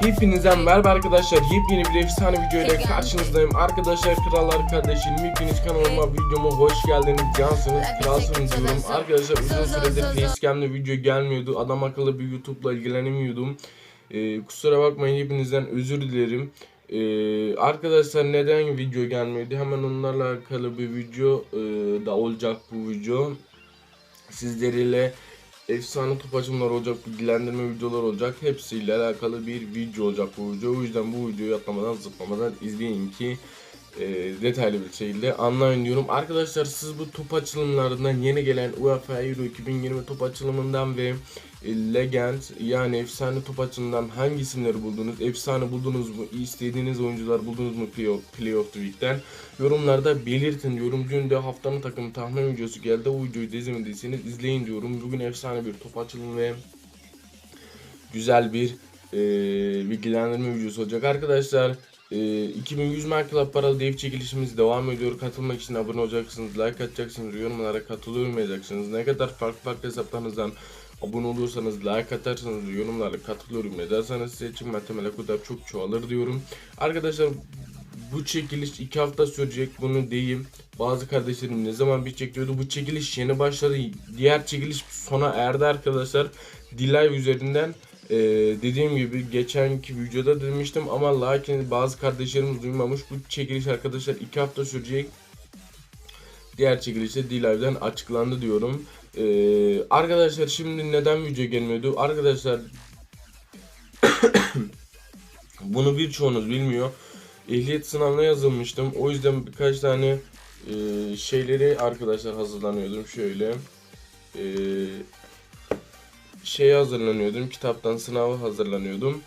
Hepinize merhaba arkadaşlar. Yepyeni bir efsane video ile karşınızdayım. Arkadaşlar krallar kardeşlerim hepiniz kanalıma videoma hoş geldiniz. Cansınız, kralsınız diyorum. Arkadaşlar uzun süredir facecam'da video gelmiyordu. Adam akıllı bir YouTube'la ilgilenemiyordum. Ee, kusura bakmayın hepinizden özür dilerim. Ee, arkadaşlar neden video gelmiyordu? Hemen onlarla alakalı bir video e, da olacak bu video. Sizlerle efsane top açımlar olacak, bilgilendirme videolar olacak. Hepsiyle alakalı bir video olacak bu video. O yüzden bu videoyu atlamadan zıplamadan izleyin ki e, detaylı bir şekilde anlayın diyorum. Arkadaşlar siz bu top açılımlarından yeni gelen UEFA Euro 2020 top açılımından ve e, Legend yani efsane top açılımından hangi isimleri buldunuz? Efsane buldunuz mu? İstediğiniz oyuncular buldunuz mu Playoff, Playoff Week'ten? Yorumlarda belirtin. Yorumcunun da haftanın takım tahmin videosu geldi. O videoyu da izlemediyseniz izleyin diyorum. Bugün efsane bir top açılımı ve güzel bir e, bilgilendirme videosu olacak. Arkadaşlar e, 2100 Mark Club paralı dev çekilişimiz devam ediyor. Katılmak için abone olacaksınız, like atacaksınız, yorumlara katılıyor mayacaksınız. Ne kadar farklı farklı hesaplarınızdan abone olursanız, like atarsanız, yorumlara katılıyorum ederseniz size için muhtemelen kadar çok çoğalır diyorum. Arkadaşlar bu çekiliş 2 hafta sürecek bunu diyeyim. Bazı kardeşlerim ne zaman bir çekiyordu bu çekiliş yeni başladı. Diğer çekiliş sona erdi arkadaşlar. Dilay üzerinden ee, dediğim gibi geçenki videoda demiştim ama lakin bazı kardeşlerimiz duymamış bu çekiliş arkadaşlar 2 hafta sürecek. Diğer çekilişte D-Live'den açıklandı diyorum. Ee, arkadaşlar şimdi neden video gelmiyordu? Arkadaşlar bunu birçoğunuz bilmiyor. Ehliyet sınavına yazılmıştım. O yüzden birkaç tane e, şeyleri arkadaşlar hazırlanıyordum. Şöyle e, şey hazırlanıyordum. Kitaptan sınava hazırlanıyordum.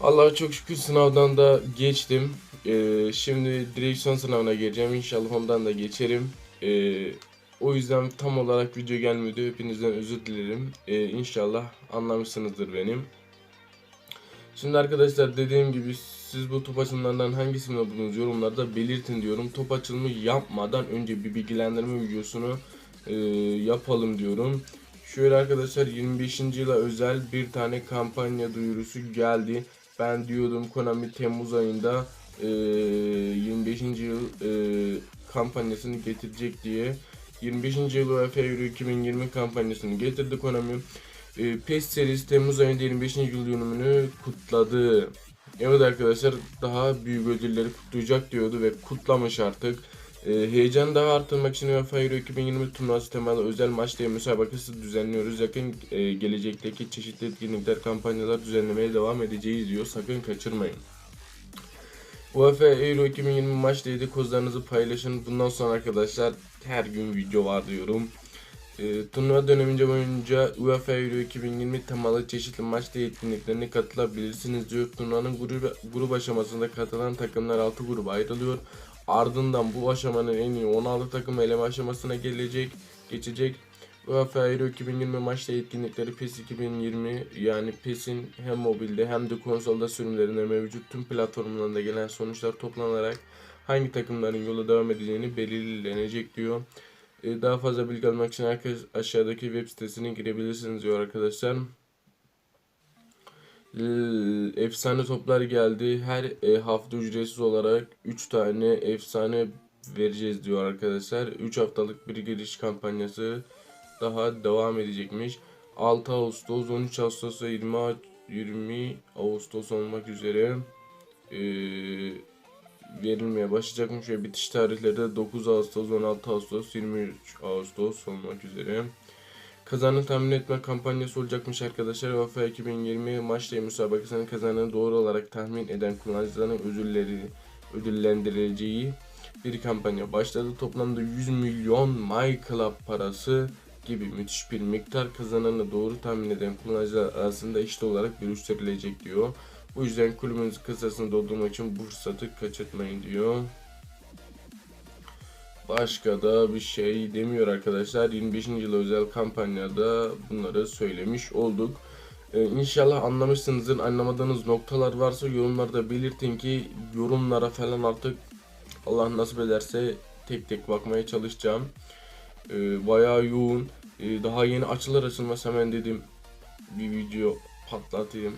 Allah'a çok şükür sınavdan da geçtim. Ee, şimdi direksiyon sınavına gireceğim. İnşallah ondan da geçerim. Ee, o yüzden tam olarak video gelmiyordu. Hepinizden özür dilerim. Ee, inşallah anlamışsınızdır benim. Şimdi arkadaşlar dediğim gibi siz bu top açılımlarından hangisini buldunuz yorumlarda belirtin diyorum. Top açılımı yapmadan önce bir bilgilendirme videosunu e, yapalım diyorum. Şöyle arkadaşlar 25. yıla özel bir tane kampanya duyurusu geldi. Ben diyordum Konami Temmuz ayında e, 25. yıl e, kampanyasını getirecek diye. 25. yıl UEFA Euro 2020 kampanyasını getirdi Konami. E, PES serisi Temmuz ayında 25. yıl dönümünü kutladı. Evet arkadaşlar daha büyük ödülleri kutlayacak diyordu ve kutlamış artık. E, heyecanı daha arttırmak için UEFA Euro 2020 turnuvası temalı özel maç diye müsabakası düzenliyoruz. Yakın e, gelecekteki çeşitli etkinlikler, kampanyalar düzenlemeye devam edeceğiz diyor. Sakın kaçırmayın. UEFA Euro 2020 maç dedi kozlarınızı paylaşın. Bundan sonra arkadaşlar her gün video var diyorum. E, turnuva dönemince boyunca UEFA Euro 2020 temalı çeşitli maç day etkinliklerine katılabilirsiniz diyor. Turnuvanın grup, grup aşamasında katılan takımlar 6 gruba ayrılıyor. Ardından bu aşamanın en iyi 16 takım eleme aşamasına gelecek, geçecek. UEFA Euro 2020 maçta etkinlikleri PES 2020 yani PES'in hem mobilde hem de konsolda sürümlerinde mevcut tüm platformlarında gelen sonuçlar toplanarak hangi takımların yola devam edeceğini belirlenecek diyor. Ee, Daha fazla bilgi almak için herkes aşağıdaki web sitesine girebilirsiniz diyor arkadaşlar. Ee, efsane toplar geldi. Her e, hafta ücretsiz olarak 3 tane efsane vereceğiz diyor arkadaşlar. 3 haftalık bir giriş kampanyası daha devam edecekmiş. 6 Ağustos, 13 Ağustos ve 20, A- 20 Ağustos olmak üzere e, verilmeye başlayacakmış ve bitiş tarihleri de 9 Ağustos, 16 Ağustos, 23 Ağustos olmak üzere. Kazanı tahmin etme kampanyası olacakmış arkadaşlar. UEFA 2020 maç day müsabakasının kazanını doğru olarak tahmin eden kullanıcıların ödülleri ödüllendireceği bir kampanya başladı. Toplamda 100 milyon My Club parası gibi müthiş bir miktar kazananı doğru tahmin eden kullanıcılar arasında eşit olarak bölüştürülecek diyor. Bu yüzden kulübünüz kısasını doldurmak için bu fırsatı kaçırtmayın diyor. Başka da bir şey demiyor arkadaşlar. 25. yıl özel kampanyada bunları söylemiş olduk. Ee, inşallah anlamışsınızdır. Anlamadığınız noktalar varsa yorumlarda belirtin ki yorumlara falan artık Allah nasip ederse tek tek bakmaya çalışacağım. Ee, bayağı yoğun. Ee, daha yeni açılır açılmaz hemen dedim bir video patlatayım.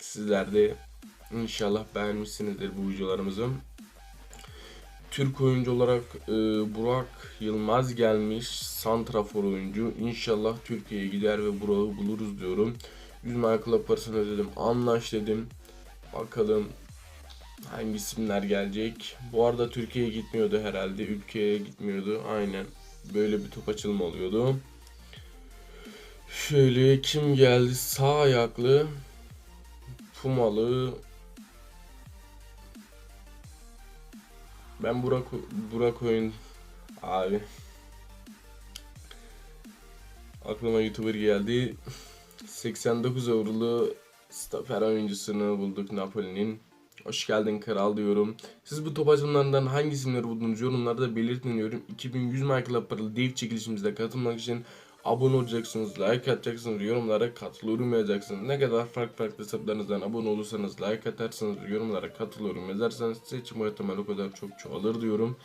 Sizler de inşallah beğenmişsinizdir bu videolarımızı. Türk oyuncu olarak e, Burak Yılmaz gelmiş. Santrafor oyuncu. İnşallah Türkiye'ye gider ve Burak'ı buluruz diyorum. 100 Michael'a parasını ödedim. Anlaş dedim. Bakalım hangi isimler gelecek. Bu arada Türkiye'ye gitmiyordu herhalde. Ülkeye gitmiyordu. Aynen. Böyle bir top açılma oluyordu. Şöyle kim geldi? Sağ ayaklı. Pumalı. Ben Burak Burak oyun abi. Aklıma YouTuber geldi. 89 eurolu stoper oyuncusunu bulduk Napoli'nin. Hoş geldin kral diyorum. Siz bu top açımlarından hangi isimleri buldunuz yorumlarda belirtin diyorum. 2100 Michael paralı dev çekilişimizde katılmak için abone olacaksınız, like atacaksınız, yorumlara katılıyorum yazacaksınız. Ne kadar farklı farklı hesaplarınızdan abone olursanız, like atarsınız, yorumlara katılıyorum yazarsanız seçim ihtimali o kadar çok çoğalır diyorum.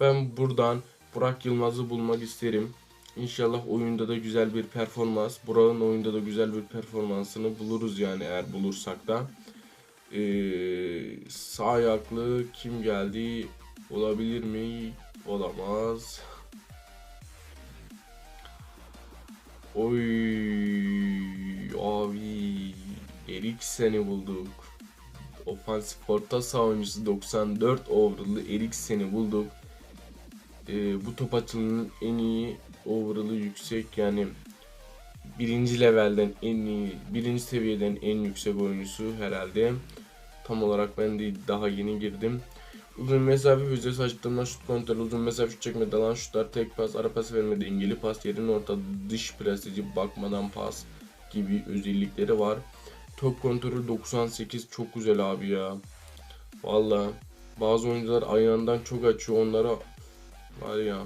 Ben buradan Burak Yılmaz'ı bulmak isterim. İnşallah oyunda da güzel bir performans, Burak'ın oyunda da güzel bir performansını buluruz yani eğer bulursak da. Ee, sağ ayaklı kim geldi? Olabilir mi? Olamaz. Oy abi Eriksen'i bulduk. Ofansif orta saha oyuncusu 94 overall'lı Eriksen'i bulduk. Ee, bu top açılının en iyi overall'ı yüksek yani birinci levelden en iyi, birinci seviyeden en yüksek oyuncusu herhalde. Tam olarak ben de daha yeni girdim. Uzun mesafe füzesi açtığımda şut kontrol, uzun mesafe şut çekme, dalan şutlar, tek pas, ara pas verme, dengeli pas, yerin orta, dış prestiji, bakmadan pas gibi özellikleri var. Top kontrolü 98 çok güzel abi ya. Valla bazı oyuncular ayağından çok açıyor onlara var ya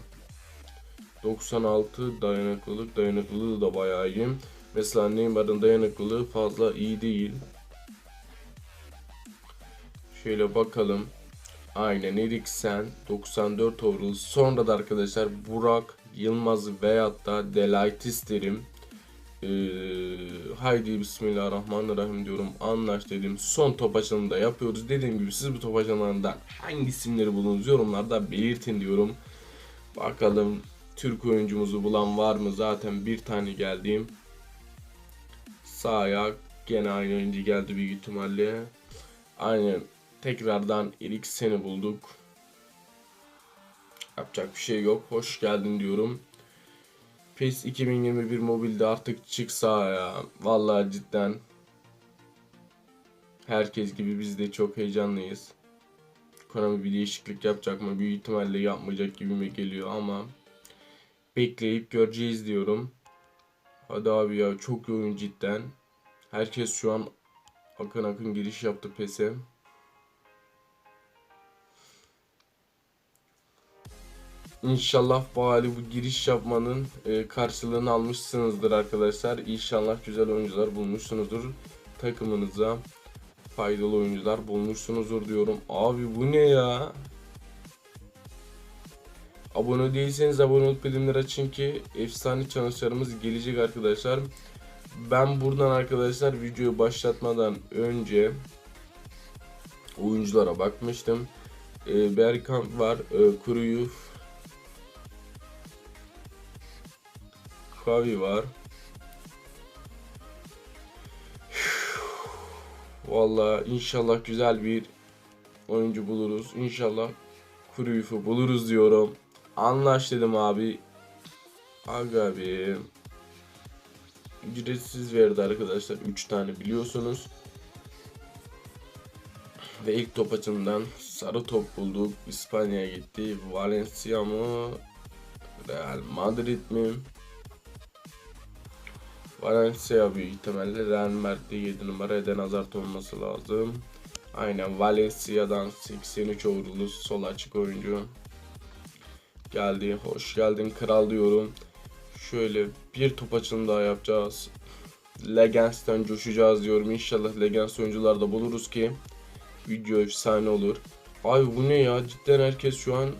96 dayanıklılık dayanıklılığı da bayağı iyi. Mesela Neymar'ın dayanıklılığı fazla iyi değil. Şöyle bakalım. Aynen Eriksen 94 overall. Sonra da arkadaşlar Burak Yılmaz veyahut da Delaitis derim. Ee, haydi Bismillahirrahmanirrahim diyorum. Anlaş dedim. Son top açılımı da yapıyoruz. Dediğim gibi siz bu top açılımlarından hangi isimleri bulunuz yorumlarda belirtin diyorum. Bakalım Türk oyuncumuzu bulan var mı? Zaten bir tane geldiğim. Sağ ayak gene aynı oyuncu geldi büyük ihtimalle. Aynen tekrardan Eriksen'i bulduk. Yapacak bir şey yok. Hoş geldin diyorum. PES 2021 mobilde artık çıksa ya. Vallahi cidden herkes gibi biz de çok heyecanlıyız. Konami bir değişiklik yapacak mı? Büyük ihtimalle yapmayacak gibime geliyor ama bekleyip göreceğiz diyorum. Hadi abi ya çok iyi oyun cidden. Herkes şu an akın akın giriş yaptı PES'e. İnşallah bu bu giriş yapmanın e, karşılığını almışsınızdır arkadaşlar. İnşallah güzel oyuncular bulmuşsunuzdur. Takımınıza faydalı oyuncular bulmuşsunuzdur diyorum. Abi bu ne ya? Abone değilseniz abone olup bildirimleri açın ki efsane challenge'larımız gelecek arkadaşlar. Ben buradan arkadaşlar videoyu başlatmadan önce oyunculara bakmıştım. E, Bergkamp var, e, Kruyff, Kavi var. Vallahi inşallah güzel bir oyuncu buluruz. İnşallah Cruyff'u buluruz diyorum. Anlaş dedim abi. Aga abi. Ücretsiz verdi arkadaşlar. 3 tane biliyorsunuz. Ve ilk top açımdan sarı top bulduk. İspanya'ya gitti. Valencia mı? Real Madrid mi? Valencia büyük ihtimalle Real Madrid'de 7 numara Eden Hazard olması lazım. Aynen Valencia'dan 83 overall'lu sol açık oyuncu. Geldi. Hoş geldin kral diyorum. Şöyle bir top açılımı daha yapacağız. Legends'ten coşacağız diyorum. İnşallah Legends oyuncular da buluruz ki video efsane olur. Ay bu ne ya? Cidden herkes şu an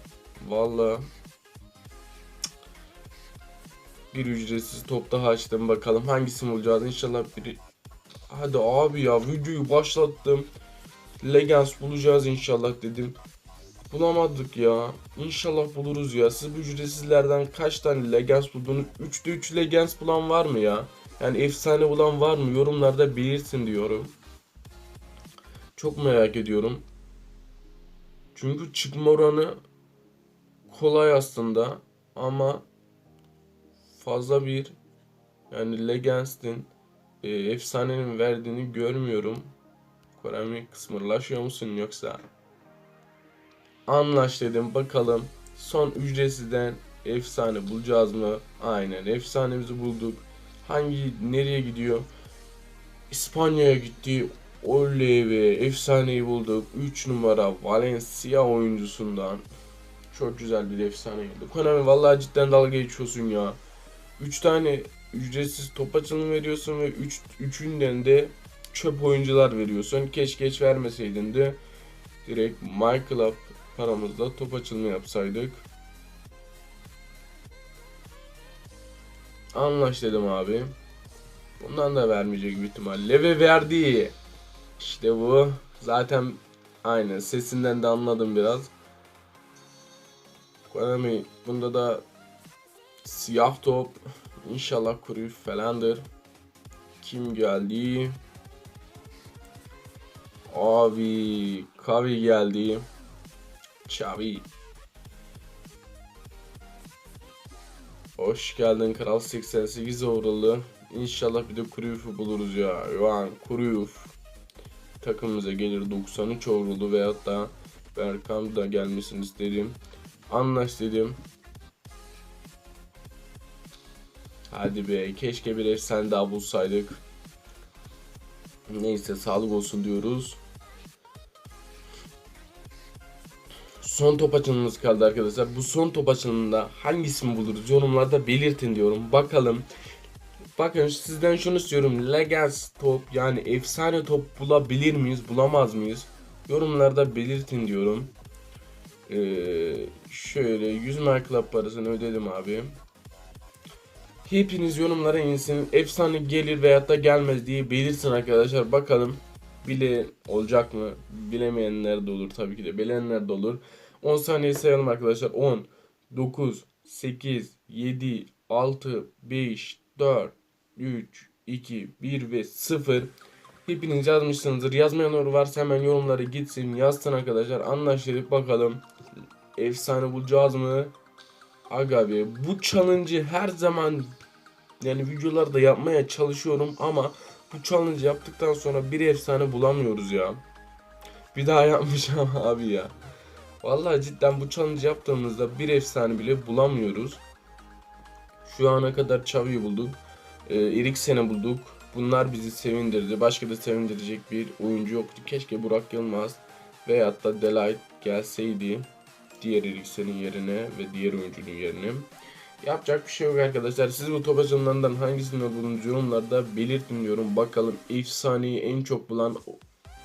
valla bir ücretsiz top daha açtım bakalım hangisini bulacağız inşallah biri Hadi abi ya videoyu başlattım. Legends bulacağız inşallah dedim. Bulamadık ya. İnşallah buluruz ya. Siz bu ücretsizlerden kaç tane Legends buldunuz? 3'te 3 Legends bulan var mı ya? Yani efsane bulan var mı? Yorumlarda belirtin diyorum. Çok merak ediyorum. Çünkü çıkma oranı kolay aslında ama fazla bir yani Legends'in e, efsanenin verdiğini görmüyorum. Konami kısmırlaşıyor musun yoksa? Anlaş dedim bakalım. Son ücretsizden efsane bulacağız mı? Aynen efsanemizi bulduk. Hangi nereye gidiyor? İspanya'ya gitti. Oley be efsaneyi bulduk. 3 numara Valencia oyuncusundan. Çok güzel bir efsane geldi. Konami vallahi cidden dalga geçiyorsun ya. 3 tane ücretsiz top açılımı veriyorsun ve 3 üç, üçünden de çöp oyuncular veriyorsun. Keşke hiç vermeseydin de direkt My Club paramızla top açılımı yapsaydık. Anlaş dedim abi. Bundan da vermeyecek büyük ihtimalle ve verdi. İşte bu. Zaten aynen sesinden de anladım biraz. Konami bunda da siyah top İnşallah kuru falandır. Kim geldi? Abi Kavi geldi. Xavi. Hoş geldin Kral 88 overall'ı. İnşallah bir de Cruyff'u buluruz ya. Johan Cruyff. Takımımıza gelir 93 overall'u veyahut da Berkan da gelmesini istedim. Anlaş dedim. Hadi be keşke bir efsane daha bulsaydık. Neyse sağlık olsun diyoruz. Son top açılımımız kaldı arkadaşlar. Bu son top açılımında hangisini buluruz yorumlarda belirtin diyorum. Bakalım. Bakın sizden şunu istiyorum. Legends top yani efsane top bulabilir miyiz bulamaz mıyız? Yorumlarda belirtin diyorum. Ee, şöyle 100 mark parasını ödedim abi. Hepiniz yorumlara insin. Efsane gelir veyahut da gelmez diye belirsin arkadaşlar. Bakalım bile olacak mı? Bilemeyenler de olur tabii ki de. Bilenler de olur. 10 saniye sayalım arkadaşlar. 10, 9, 8, 7, 6, 5, 4, 3, 2, 1 ve 0. Hepiniz yazmışsınızdır. Yazmayanlar varsa hemen yorumlara gitsin. Yazsın arkadaşlar. Anlaştık bakalım. Efsane bulacağız mı? Aga be bu challenge'ı her zaman yani videolarda yapmaya çalışıyorum ama bu challenge yaptıktan sonra bir efsane bulamıyoruz ya. Bir daha yapmayacağım abi ya. Vallahi cidden bu challenge yaptığımızda bir efsane bile bulamıyoruz. Şu ana kadar Xavi'yi bulduk. Ee, Eriksen'i bulduk. Bunlar bizi sevindirdi. Başka da sevindirecek bir oyuncu yoktu. Keşke Burak Yılmaz veyahut da Delight gelseydi diğer Eriksen'in yerine ve diğer oyuncunun yerine. Yapacak bir şey yok arkadaşlar. Siz bu top açılımlarından hangisini buldunuz yorumlarda belirtin diyorum. Bakalım efsaneyi en çok bulan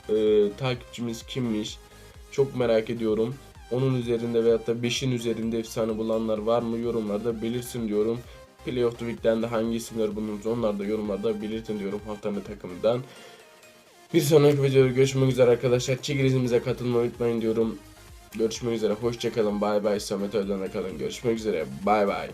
e, takipçimiz kimmiş? Çok merak ediyorum. Onun üzerinde veyahut da 5'in üzerinde efsane bulanlar var mı yorumlarda belirsin diyorum. Play the Week'ten de hangi isimler bulundunuz onlar da yorumlarda belirtin diyorum haftanın takımından. Bir sonraki videoda görüşmek üzere arkadaşlar. Çekilişimize katılmayı unutmayın diyorum. Görüşmek üzere. Hoşçakalın. Bay bay. Samet Öğlen'e kalın. Görüşmek üzere. Bay bay.